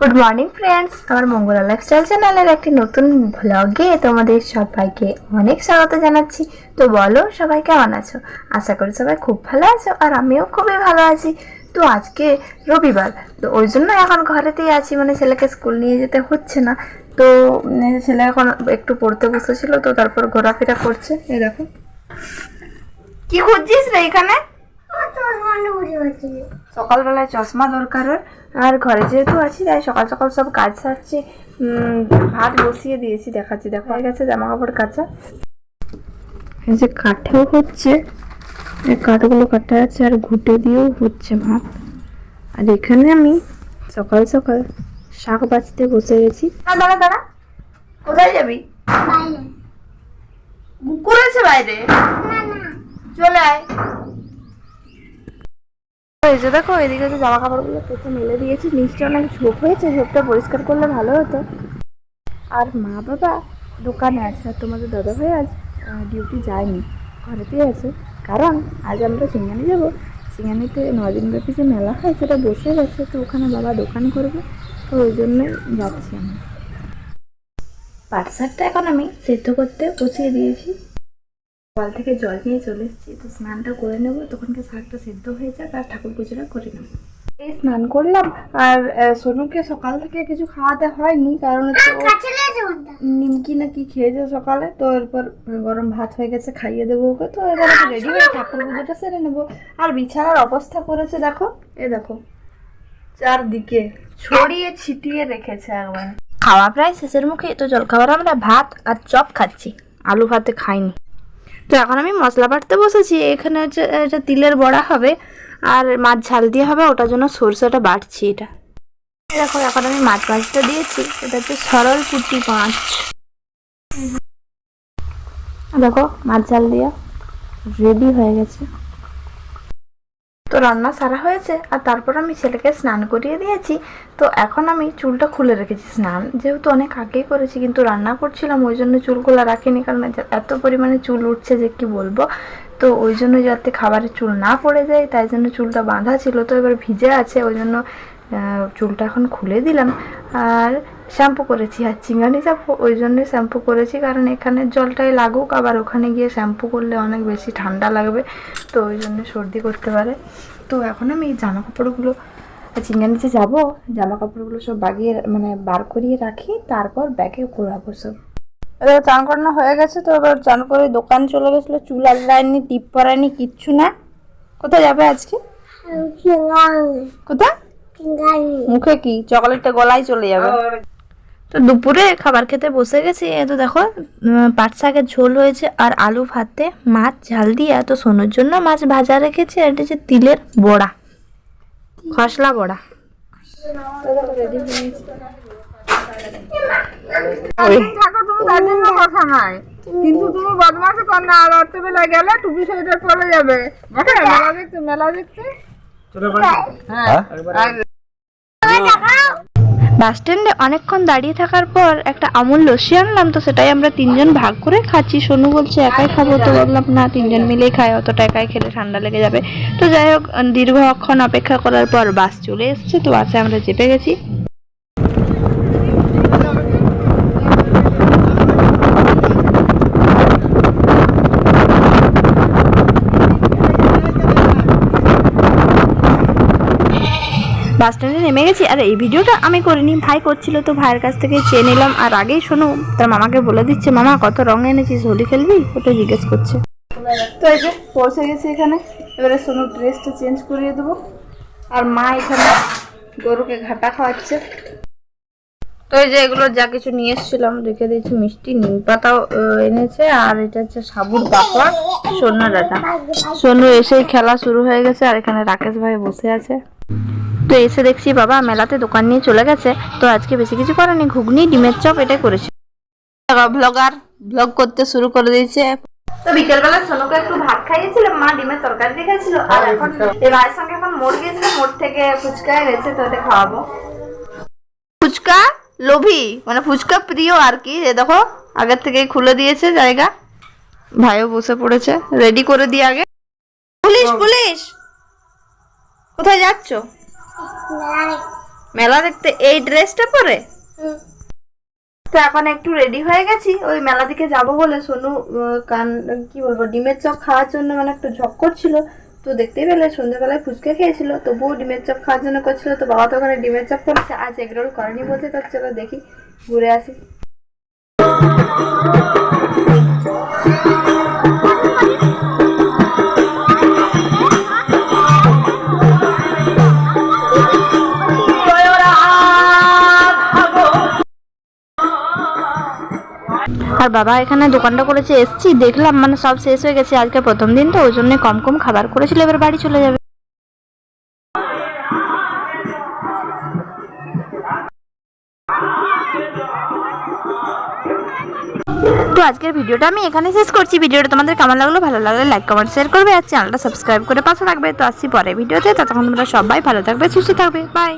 Good morning friends আমার Mangala lifestyle চ্যানেলের একটি নতুন ব্লগে তোমাদের সবাইকে অনেক স্বাগত জানাচ্ছি। তো বলো সবাই কেমন আছো? আশা করি সবাই খুব ভালো আছো আর আমিও খুবই ভালো আছি। তো আজকে রবিবার তো ওই জন্য এখন ঘরেতেই আছি। মানে ছেলেকে স্কুল নিয়ে যেতে হচ্ছে না। তো ছেলে এখন একটু পড়তে বসেছিল তো তারপর ঘোরাফেরা করছে। এই দেখো। কি খুঁজছিস রে এখানে? সকালবেলায় চশমা দরকার। আর ঘরে যেহেতু আছি তাই সকাল সকাল সব কাজ সারছি। ভাত বসিয়ে দিয়েছি দেখাচ্ছি। দেখা হয়ে গেছে জামা কাপড় কাচা। এই যে কাঠেও হচ্ছে কাঠগুলো কাটা আছে আর ঘুটে দিয়েও হচ্ছে ভাত। আর এখানে আমি সকাল সকাল শাক বাছতে বসে গেছি। দাঁড়া দাঁড়া কোথায় যাবি? কুকুর আছে বাইরে? চলে আয়। যে দেখো, এদিকে যে জামা কাপড়গুলো কেটে মেলে দিয়েছি নিচটা অনেক ঝোপ হয়েছে, ঝোপটা পরিষ্কার করলে ভালো হতো। আর মা বাবা দোকানে আছে, আর তোমাদের দাদা ভাই আজ ডিউটি যায়নি, ঘরেতেই আছে। কারণ আজ আমরা সিঙ্গানি যাব। সিঙ্গানিতে নদিন ব্যাপী যে মেলা হয়, সেটা বসে গেছে, তো ওখানে বাবা দোকান করবে, তো ওই জন্যই যাচ্ছি আমি। পাট শাকটা এখন আমি সেদ্ধ করতে বসিয়ে দিয়েছি। কল থেকে জল নিয়ে চলে এসেছি। তো স্নানটা করে নেব তখনকে শাকটা সেদ্ধ হয়ে যাক আর ঠাকুর পুজোটা করে নেব। এই স্নান করলাম আর সোনুকে সকাল থেকে কিছু খাওয়াতে হয়নি, কারণ হচ্ছে নিমকি না কি খেয়েছে সকালে, তো এরপর গরম ভাত হয়ে গেছে, খাইয়ে দেবো ওকে। তো এবার রেডি হয়ে ঠাকুর পুজোটা সেরে নেব। আর বিছানার অবস্থা করেছে, দেখো এ দেখো, চারদিকে ছড়িয়ে ছিটিয়ে রেখেছে একবার। খাওয়া প্রায় শেষের মুখে, তো জলখাবার আমরা ভাত আর চপ খাচ্ছি। আলু ভাতে খাইনি। তো এখন আমি মশলা বাটতে বসেছি। এখানে হচ্ছে, এটা তিলের বড়া হবে আর মাছ ঝাল দিয়ে হবে, ওটার জন্য সরষেটা বাটছি এটা। দেখো, এখন আমি মাছ মাছটা দিয়েছি। এটা হচ্ছে সরল পুটি মাছ। দেখো, মাছ ঝাল দিয়ে রেডি হয়ে গেছে। তো রান্না সারা হয়েছে আর তারপর আমি ছেলেকে স্নান করিয়ে দিয়েছি। তো এখন আমি চুলটা খুলে রেখেছি স্নান। যেহেতু অনেক আগেই করেছি, কিন্তু রান্না করছিলাম, ওই জন্য চুলগুলো রাখিনি, কারণ এত পরিমাণে চুল উঠছে যে কি বলব। তো ওই জন্য যাতে খাবারের চুল না পড়ে যায়, তাই জন্য চুলটা বাঁধা ছিল, তো এবার ভিজে আছে, ওই জন্য চুলটা এখন খুলে দিলাম। আর শ্যাম্পু করেছি আর চিঙ্গানি যাব ওই জন্যই শ্যাম্পু করেছি। কারণ এখানের জলটাই লাগুক আবার ওখানে গিয়ে শ্যাম্পু করলে অনেক বেশি ঠান্ডা লাগবে তো ওই জন্য সর্দি করতে পারে। তো এখন আমি এই জামা কাপড়গুলো চিঙ্গানিতে যাব জামা কাপড়গুলো সব বাগিয়ে মানে বার করিয়ে রাখি তারপর ব্যাগে ঘোরাবো সব। এবার চান করানো হয়ে গেছে তো এবার চান করে দোকান চলে গেছিল চুল আলায়নি টিপ পরায়নি কিচ্ছু না। কোথায় যাবে আজকে? কোথায়? মুখে কি? চকলেটটা গলায় চলে যাবে। তো দুপুরে খাবার খেতে বসে গেছি। এ তো দেখো পাট শাকের ঝোল হয়েছে আর আলু ভাতে মাছ ঝাল দিয়ে। তো সোনুর জন্য মাছ ভাজা রেখেছি আর এটা হচ্ছে তিলের বড়া খসলা বড়া। থাকো তুমি কথা নাই। কিন্তু তুমি বদমাশি কর না আর গেলে টুপি পরে যাবে। মেলা দেখতে মেলা দেখতে হ্যাঁ বাস স্ট্যান্ডে অনেকক্ষণ দাঁড়িয়ে থাকার পর একটা আমুল লস্যি আনলাম, তো সেটাই আমরা তিনজন ভাগ করে খাচ্ছি। সোনু বলছে, একাই খাব? তো বললাম না, তিনজন মিলেই খায়, অতটা একাই খেলে ঠান্ডা লেগে যাবে। তো যাই হোক, দীর্ঘক্ষণ অপেক্ষা করার পর বাস চলে এসছে, তো বাসে আমরা চেপে গেছি। বাস স্ট্যান্ডে নেমে গেছি আর এই ভিডিওটা আমি করিনি। ভাই করছিল তো ভাইয়ের কাছ থেকে চেয়ে নিলাম। আর আগেই শোনো, তার মামাকে বলে দিচ্ছে, মামা, কত রং এনেছিস? হোলি খেলবি? ওটা জিজ্ঞেস করছে। তো এই যে পৌঁছে গেছি এখানে। এবারে সোনুর ড্রেসটা চেঞ্জ করিয়ে দেবো। আর মা এখানে গরুকে ঘাটা খাওয়াচ্ছে। তো এই যে এগুলো যা কিছু নিয়ে এসেছিলাম রেখে দিয়েছি মিষ্টি, নিম পাতাও এনেছে। আর এটা হচ্ছে সাবুর পাপড় সোনা ডাটা সোনু এসেই খেলা শুরু হয়ে গেছে। আর এখানে রাকেশ ভাই বসে আছে। তো এসে দেখছি বাবা মেলাতে দোকান নিয়ে চলে গেছে। তো আজকে বেশি কিছু করেনি ঘুগনি ডিমের চপ এটাই করেছি। ব্লগার ব্লগ করতে শুরু করে দিয়েছে। তো বিকেলবেলা সোনুকে একটু ভাত খাইয়েছিলাম মা ডিমের তরকারি দেখাচ্ছিল আর এখন এই ভাইয়ের সঙ্গে এখন মোড় গিয়েছিল মোড় থেকে ফুচকা এনেছে তো এটা খাওয়াবো। ফুচকা লোভী মানে ফুচকা প্রিয় আর কি এ দেখো আগের থেকেই খুলে দিয়েছে জায়গা। ভাইও বসে পড়েছে রেডি করে দিয়ে আগে। Police police! কোথায় যাচ্ছ? মেলা দেখতে এই ড্রেসটা পরে? তো এখন একটু রেডি হয়ে গেছি। ওই মেলা দিকে যাব বলে সোনু কান কি বলব ডিমের চপ খাওয়ার জন্য মানে একটু ঝক করছিল। তো দেখতেই পেলে সন্ধ্যেবেলায় ফুচকা খেয়েছিল। তবুও ডিমের চপ খাওয়ার জন্য করছিল। তো বাবা তো ওখানে ডিমের চপ করেছে। আজ এগরোল করেনি বলছে তো চলো দেখি ঘুরে আসি। আর বাবা এখানে দোকানটা করেছে, এসছি, দেখলাম মানে সব শেষ হয়ে গেছে আজকে প্রথম দিন, তো ওই জন্য কম কম খাবার করেছিল, এবার বাড়ি চলে যাবে। তো আজকের ভিডিওটা আমি এখানে শেষ করছি। ভিডিওটা তোমাদের কেমন লাগল? ভালো লাগলে লাইক কমেন্ট শেয়ার করবে আর চ্যানেলটা সাবস্ক্রাইব করে পাশে রাখবে তো আসছি পরে ভিডিওতে। ততক্ষণ তোমরা সবাই ভালো থাকবে, সুস্থ থাকবে। বাই